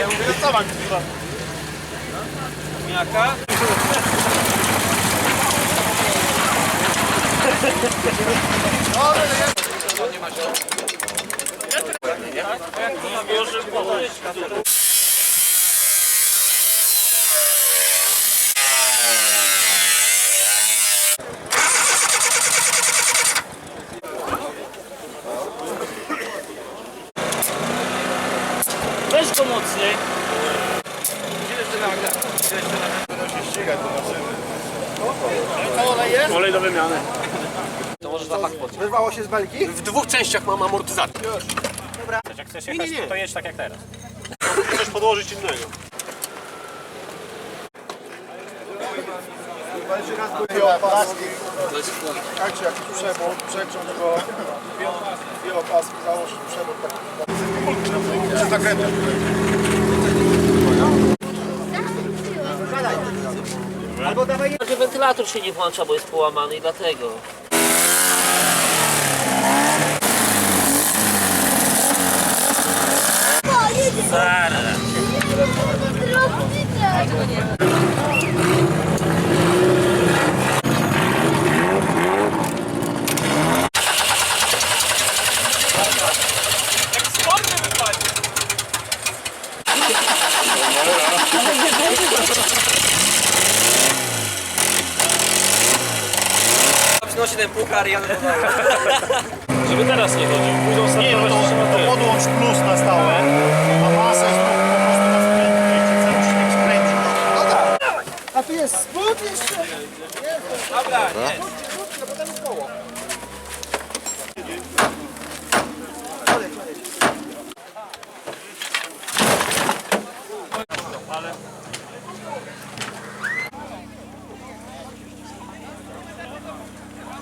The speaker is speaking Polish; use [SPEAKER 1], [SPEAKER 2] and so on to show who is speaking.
[SPEAKER 1] Ja mówię, co mam kurwa? Nie ma się. Jak to? Jak to? Jak to? Jak to?
[SPEAKER 2] Weź go mocniej. Olej do wymiany.
[SPEAKER 1] To może zapach pod. Wyrwało
[SPEAKER 3] się z belki?
[SPEAKER 2] W dwóch częściach mam amortyzator. Jak chcesz jechać,
[SPEAKER 1] to jedź tak jak teraz.
[SPEAKER 2] Chcesz podłożyć innego.
[SPEAKER 4] Biopaski. Jak
[SPEAKER 3] się jakiś przewód, przeciąć go. Biopaski, założyć przewód taki. Czy zakrętem.
[SPEAKER 1] Że wentylator się nie włącza, bo jest połamany i dlatego. Zaraz. Przynosi ten puchar i jadę do domu. Żeby teraz nie chodził, pójdą Nie, no startować
[SPEAKER 4] to, trzyma to tyle. podłącz plus na stałe, a masę znów po prostu na skręcie, cały śnieg skręcić. No, no tak. A tu
[SPEAKER 3] jest spód jeszcze? Dobra, nie. No potem jest koło. Ale